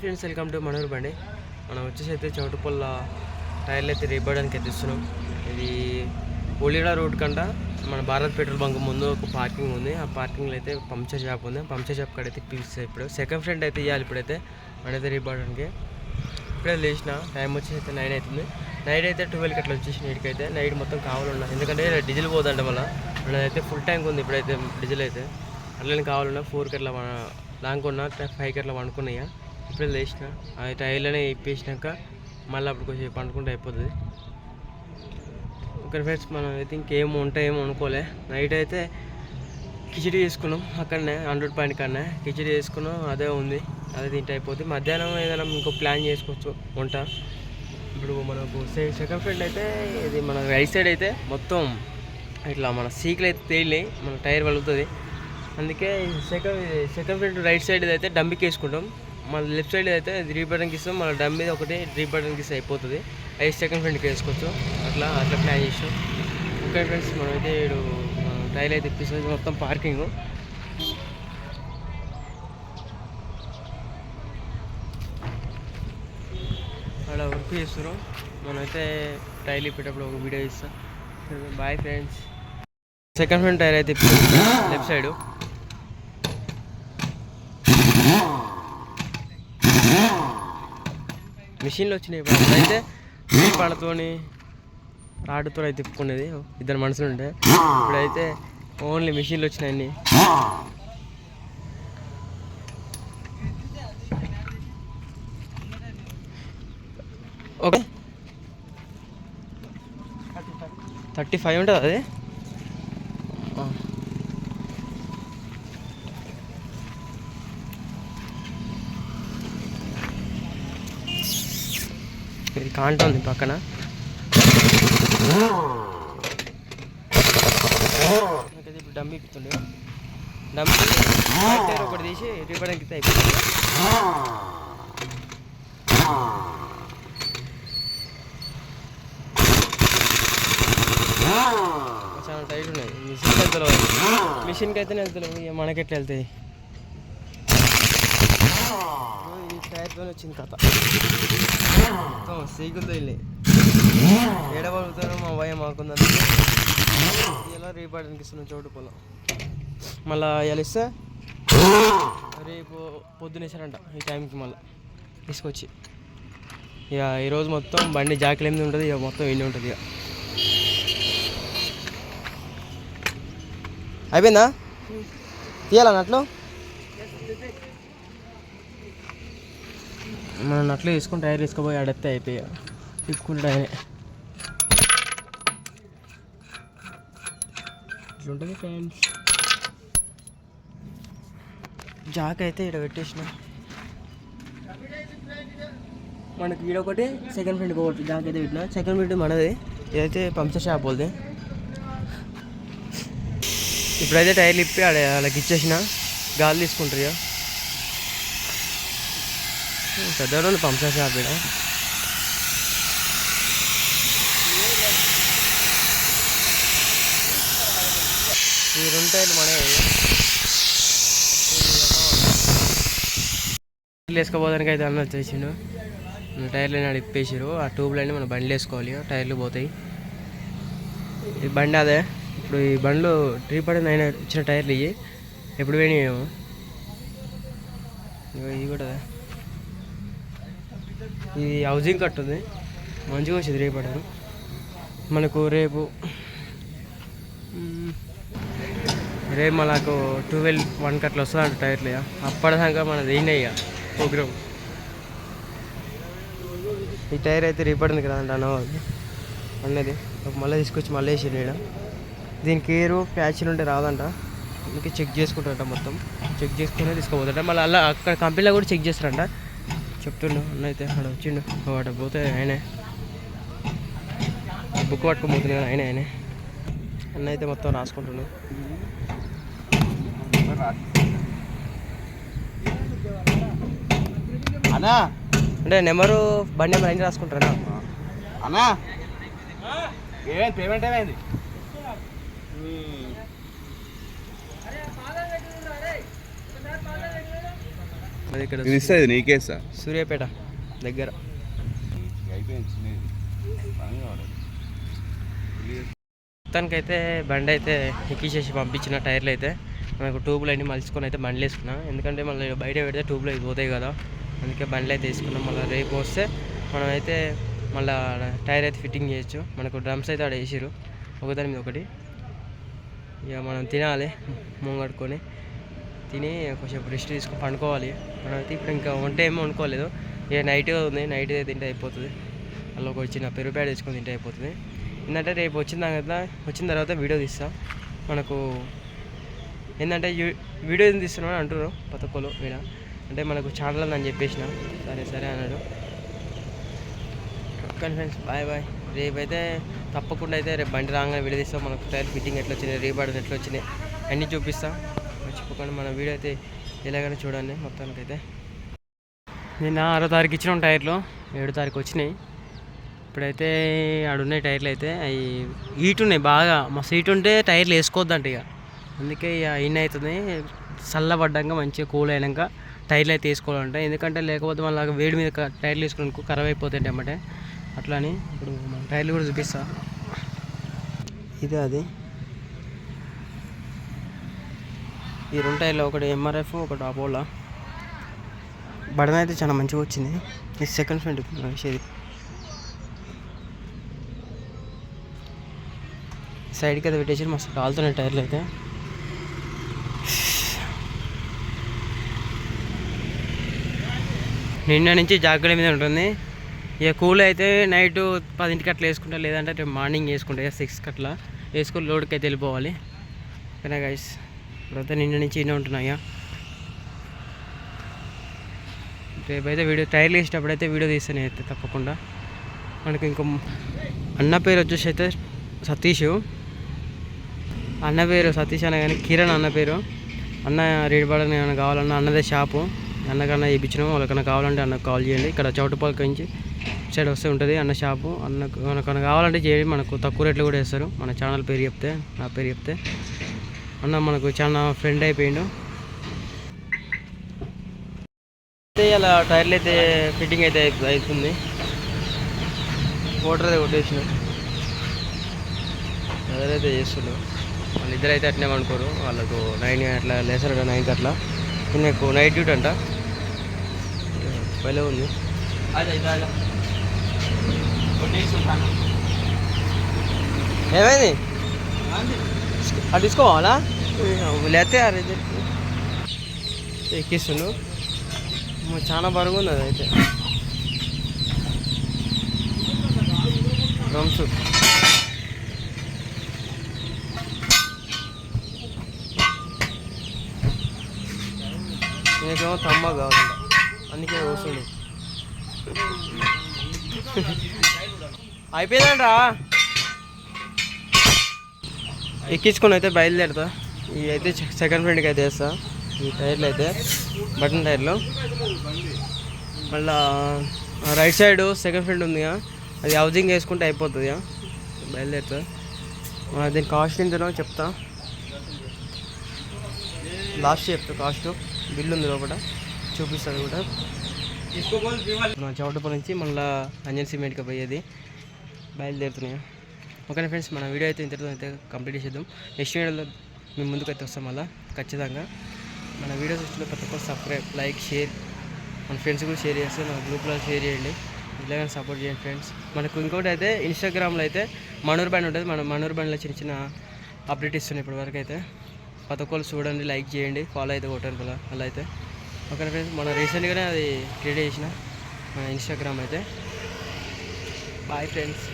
Friends welcome to మనూర్ బండి. మనం వచ్చేసి అయితే చౌటుపల్ల టైర్లు అయితే రేపడానికి అయితే ఇస్తున్నాం. ఇది ఒలిడా రోడ్ కంట మన భారత్ పెట్రోల్ బంక్ ముందు ఒక పార్కింగ్ ఉంది. ఆ పార్కింగ్లో అయితే పంచర్ షాప్ ఉంది. పంచర్ షాప్ కాడ అయితే పిలుస్తాయి ఇప్పుడు సెకండ్ ఫ్రెండ్ అయితే ఇవ్వాలి ఇప్పుడైతే. మనైతే రేపడానికి. ఇప్పుడే లేచిన. టైం వచ్చేసి అయితే నైన్ అవుతుంది. నైట్ అయితే ట్వెల్వ్కి అట్లా వచ్చేసి నీటికైతే నైట్ మొత్తం కావాలన్నా. ఎందుకంటే డీజిల్ పోదంట మళ్ళీ. మనదైతే ఫుల్ ట్యాంక్ ఉంది ఇప్పుడైతే డీజిల్ అయితే. అట్లనే కావాలన్నా ఫోర్కి అట్లా మన లాంగ్ ఉన్న ఫైవ్కి అట్లా వండుకున్నాయా. ఇప్పుడే లేచిన అది టైర్లోనే ఇప్పేసినాక మళ్ళీ అప్పుడు కొంచెం పండుకుంటే అయిపోతుంది ఓకే ఫ్రెండ్స్ మనం అయితే ఇంకేం ఉంటాయేమో అనుకోలే. నైట్ అయితే కిచిడి చేసుకున్నాం అక్కడనే హండ్రెడ్ పాయింట్ కన్నా. కిచిడి చేసుకున్నాం అదే ఉంది. అదే తింటే అయిపోతుంది మధ్యాహ్నం ఏదైనా ఇంకో ప్లాన్ చేసుకోవచ్చు వంట. ఇప్పుడు మనకు సె- సెకండ్ ఫ్రెండ్ అయితే ఇది మన రైట్ సైడ్ అయితే మొత్తం ఇట్లా మన సీకులు అయితే తేలినాయి. మన టైర్ వలుగుతుంది. అందుకే second second front right side అయితే డంబికి వేసుకుంటాం మన లెఫ్ట్ సైడ్ అయితే త్రీ బటన్కి ఇస్తాం మన డమ్ మీద ఒకటి త్రీ బటన్కి ఇస్తే అయిపోతుంది. ఐదు సెకండ్ ఫ్రెండ్కి వేసుకోవచ్చు. అట్లా అట్లా ప్లాన్ చేసాం ఓకే ఫ్రెండ్స్ మనమైతే ఇప్పుడు టైల్ టైర్ అయితే ఇప్పిస్తుంది మొత్తం పార్కింగ్. అక్కడ వర్క్ చేస్తున్నాం. మనమైతే టైల్ ఇప్పేటప్పుడు ఒక వీడియో ఇస్తాం bye friends. Second front tyre అయితే లెఫ్ట్ సైడ్. మిషన్లు వచ్చినాయి ఇప్పుడు అయితే పళ్ళతోని రాడుతో అయితే తిప్పుకునేది ఇద్దరు మనుషులు ఉంటే ఇప్పుడైతే ఓన్లీ మిషన్లు వచ్చినాయి ఓకే. థర్టీ ఫైవ్ ఉంటుంది అది? ఇది కాంట ఉంది పక్కన. ఇప్పుడు డమ్మి ఇప్పుతుండే డమ్మి టైర్ ఒకటి తీసి రిపేర్కి అయిపోతుంది చాలా టైట్ ఉన్నాయి. మిషన్కి వెళ్తలేవు మిషన్కి అయితే వెళ్తలేవు ఇక మనకి ఎట్లా వెళ్తాయి? ఈ టైర్తో వచ్చింది కథ మొత్తం సీకులతో వెళ్ళి. ఏడబడుతారో మా భయం మాకుందని. ఇలా రేపడానికి ఇస్తున్నాం చోటు పొలం? మళ్ళా ఇలా ఇస్తే? రేపు పొద్దునేసారంట ఈ టైంకి మళ్ళీ. తీసుకొచ్చి. ఇక ఈరోజు మొత్తం బండి జాకిలు ఎనిమిది ఉంటుంది ఇక మొత్తం ఎన్ని ఉంటుంది ఇక. అయిపోయిందా? తీయాలా మనం నట్లు తీసుకుని టైర్ తీసుకుపోయి ఆడెత్తే అయిపోయా. తిప్పుకుంటే ఆయనే ఇట్లుంటుంది ఫ్రెండ్స్. జాక్ అయితే ఇక్కడ పెట్టేసిన. మనకి ఈడ ఒకటి సెకండ్ ఫ్రెండ్ ఒకటి జాక్ అయితే పెట్టిన. సెకండ్ ఫ్రెండ్ మనది. ఇదైతే పంచర్ షాప్ వాళ్ళది. ఇప్పుడైతే టైర్లు ఇప్పి ఆడ వాళ్ళకి ఇచ్చేసిన. గాలి తీసుకుంటారు ఇక పెద్దవాళ్ళు ఉంది పంచర్ షాప్ ఇక్కడ ఈ రెండు టైర్లు మనమే వేసుకోపోదానికి అయితే అన్న వచ్చేసిండు. టైర్లు అయినా ఇప్పేసారు ఆ ట్యూబ్లు అన్నీ మనం బండ్లు వేసుకోవాలి. టైర్లు పోతాయి. ఈ బండి అదే. ఇప్పుడు ఈ బండ్లు ట్రీ పడిన ఆయన ఇచ్చిన టైర్లు ఇవి ఎప్పుడు పోయినాయి మేము ఇవి కూడా అదే. ఇది హౌసింగ్ కట్ ఉంది. మంచిగా వచ్చింది రేపు మనకు రేపు రేపు మనకు ట్వెల్వ్ వన్ కట్ల వస్తుంది టైర్లు ఇక. అప్పటిదాకా మనది అయినాయి ఇక ప్రోగ్రామ్. ఈ టైర్ అయితే రేపడింది కదా అంట అన్నవాళ్ళు. అన్నది. మళ్ళీ తీసుకొచ్చి మళ్ళీ వేసి ఇక్కడ దీనికి ఏరు ప్యాచ్లు ఉంటే రాదంట. అందుకే చెక్ చేసుకుంటారంట మొత్తం. చెక్ చేసుకునే తీసుకోపోతారంట. మళ్ళీ అలా అక్కడ కంపెనీలో కూడా చెక్ చేస్తారంట. చెప్తుండు అన్న అయితే అక్కడ వచ్చిండు. వాట పోతే ఆయనే. బుక్ పట్టుకొని పోతుంది కదా ఆయన ఆయనే. అన్న అయితే మొత్తం రాసుకుంటుండు. అన్నా. అంటే నెంబరు బండి నెంబర్ అన్ని రాసుకుంటారా? అన్నా. ఏమైంది పేమెంట్ ఏమైంది? అది ఇక్కడ ఇది ఇస్తుంది నీకే ఇస్తా. సూర్యాపేట దగ్గర. మొత్తానికైతే బండి అయితే ఎక్కించేసి పంపించిన టైర్లు అయితే. మనకు ట్యూబ్లు అన్ని మలుచుకొని అయితే బండ్లు వేసుకున్నాం. ఎందుకంటే మళ్ళీ బయట పెడితే ట్యూబ్లు అయితే పోతాయి కదా. అందుకే బండ్లు అయితే వేసుకున్నాం. మళ్ళీ రేపు వస్తే మనం అయితే మళ్ళీ టైర్ అయితే ఫిట్టింగ్ చేయొచ్చు. మనకు డ్రమ్స్ అయితే ఆడ వేసిరు ఒకదాని మీద ఒకటి. ఇక మనం తినాలి. ముంగడుకొని. తిని కొంచెం రెస్ట్ తీసుకొని పండుకోవాలి. మనం అయితే ఇప్పుడు ఇంకా వంట ఏమీ వండుకోలేదు. ఇక నైట్ ఉంది. నైట్ తింటే అయిపోతుంది. అలా ఒక చిన్న పెరుగుపేడ తీసుకొని తింటే అయిపోతుంది. ఏంటంటే రేపు వచ్చిన తర్వాత వచ్చిన తర్వాత వీడియో తీస్తా. మనకు ఏంటంటే వీడియో ఏం తీస్తున్నావు అని అంటున్నారు కొత్త వీడ అంటే మనకు ఛానల్ అని చెప్పేసిన. సరే సరే అన్నాడు. ఓకే ఫ్రెండ్స్ బాయ్ బాయ్ రేపు అయితే తప్పకుండా అయితే రేపు బండి రాగానే వీడియో తీస్తాం. మనకు టైర్ ఫిట్టింగ్ ఎట్లా వచ్చినాయి రీబార్డర్ ఎట్లా వచ్చినాయి అన్నీ చూపిస్తాం. మర్చిపోకండి మన వీడియో అయితే ఎలాగైనా చూడండి మొత్తానికైతే. నిన్న ఆరో తారీఖు ఇచ్చిన టైర్లు ఏడో తారీఖు వచ్చినాయి. ఇప్పుడైతే ఆడున్నాయి టైర్లు అయితే అవి హీట్ ఉన్నాయి బాగా మస్తు హీట్ ఉంటే టైర్లు వేసుకోవద్దంట ఇక. అందుకే ఇక ఇన్ అవుతుంది చల్లబడ్డాక మంచిగా కూల్ అయినాక టైర్లు అయితే వేసుకోవాలంట. ఎందుకంటే లేకపోతే మళ్ళీ వేడి మీద టైర్లు వేసుకుని ఖరాబ్ అయిపోతాయి అన్నమాట. అట్లా అని ఇప్పుడు మన టైర్లు కూడా చూపిస్తా. ఇదే అది. ఈ రెండు టైర్లు ఒకటి ఎంఆర్ఎఫ్ ఒకటి అపోలా బడన అయితే చాలా మంచిగా వచ్చింది. ఇది సెకండ్ ఫ్రంట్ వేసేది సైడ్కి అయితే పెట్టేసి మస్తు కాలుతున్నాయి టైర్లు అయితే. నిన్న నుంచి జాగ్రత్త మీద ఉంటుంది. ఇక కూల్ అయితే నైట్ పదింటికి అట్లా వేసుకుంటా లేదంటే రేపు మార్నింగ్ వేసుకుంటా సిక్స్కి అట్లా వేసుకుని లోడ్కి అయితే వెళ్ళిపోవాలి. ఓకేనా గైస్ ఇప్పుడైతే నిన్న నుంచి ఇన్నే ఉంటున్నాయా రేపైతే వీడియో టైర్లు వేసేటప్పుడు అయితే వీడియో తీస్తాను అయితే తప్పకుండా. మనకి ఇంకో అన్న పేరు వచ్చేసి అయితే సతీష్. అన్న పేరు సతీష్ అన్న కానీ కిరణ్ అన్న పేరు. అన్న రేట్ పడని ఏమైనా కావాలన్నా అన్నదే షాపు. అన్నకన్నా ఇప్పించినాము వాళ్ళకన్నా కావాలంటే అన్నకు కాల్ చేయండి. ఇక్కడ చౌటుపాలక నుంచి సైడ్ వస్తే ఉంటుంది అన్న షాపు. అన్నకు మనకన్నా కావాలంటే చేయండి మనకు తక్కువ రేట్లు కూడా వేస్తారు. మన ఛానల్ పేరు చెప్తే నా పేరు చెప్తే. అన్న మనకు చాలా ఫ్రెండ్ అయిపోయిండు. అయితే అలా టైర్లు అయితే ఫిట్టింగ్ అయితే అయి- అవుతుంది మోటార్ అయితే కొట్టేసిన. అదైతే చేస్తుండ్రు వాళ్ళు ఇద్దరు అయితే అట్నే అనుకోరు వాళ్ళకు నైన్ అట్లా లేసారు నైన్కి అట్లా నీకు నైట్ డ్యూటీ అంట. భలే ఉంది. ఏమైంది? అది తీసుకోవాలా లేతే అరే ఎక్కిస్తుండు అమ్మో, చాలా బరువు ఉంది అయితే. డ్రమ్స్. నీకేమో తమ్మ కావాలంట అందుకే వస్తుంది అయిపోయిందంట్రా? ఎక్కించుకొని అయితే బయలుదేరుతా. ఇవి అయితే సెకండ్ ఫ్రెండ్కి అయితే వేస్తా. ఈ టైర్లు అయితే బటన్ టైర్లు. మళ్ళా రైట్ సైడ్ సెకండ్ ఫ్రెండ్ ఉందిగా అది హౌజింగ్ వేసుకుంటే అయిపోతుంది బయలుదేరుతా. దీని కాస్ట్ ఎంతనో చెప్తా. లాస్ట్ చెప్తా కాస్ట్ బిల్ ఉంది లోపల. చూపిస్తుంది కూడా. మా చౌటపల్లి నుంచి మళ్ళీ అంజన్ సిమెంట్కి పోయేది. బయలుదేరుతున్నాయి. ఓకే ఫ్రెండ్స్ మన వీడియో అయితే ఇంతటితో అయితే కంప్లీట్ చేద్దాం నెక్స్ట్ వీడియోలో మేము ముందుకు అయితే వస్తాం మళ్ళీ ఖచ్చితంగా. మన వీడియోస్ వచ్చిన ప్రతి ఒక్కరు సబ్స్క్రైబ్ లైక్ షేర్. మన ఫ్రెండ్స్ కూడా షేర్ చేస్తే మన గ్రూప్లో షేర్ చేయండి. ఇలాగే సపోర్ట్ చేయండి ఫ్రెండ్స్. మనకు ఇంకోటి అయితే ఇన్స్టాగ్రామ్లో అయితే మనూర్ బ్యాండ్ ఉంటుంది. మన మనూర్ బ్యాండ్లో చిన్న చిన్న అప్డేట్ ఇస్తున్నాయి ఇప్పటివరకు అయితే. ప్రతి ఒక్కరు చూడండి లైక్ చేయండి ఫాలో అయితే కొట్టండి మళ్ళీ అలా అయితే. ఓకే ఫ్రెండ్స్ మన రీసెంట్గానే అది క్రియేట్ చేసిన మన ఇన్స్టాగ్రామ్ అయితే. Bye friends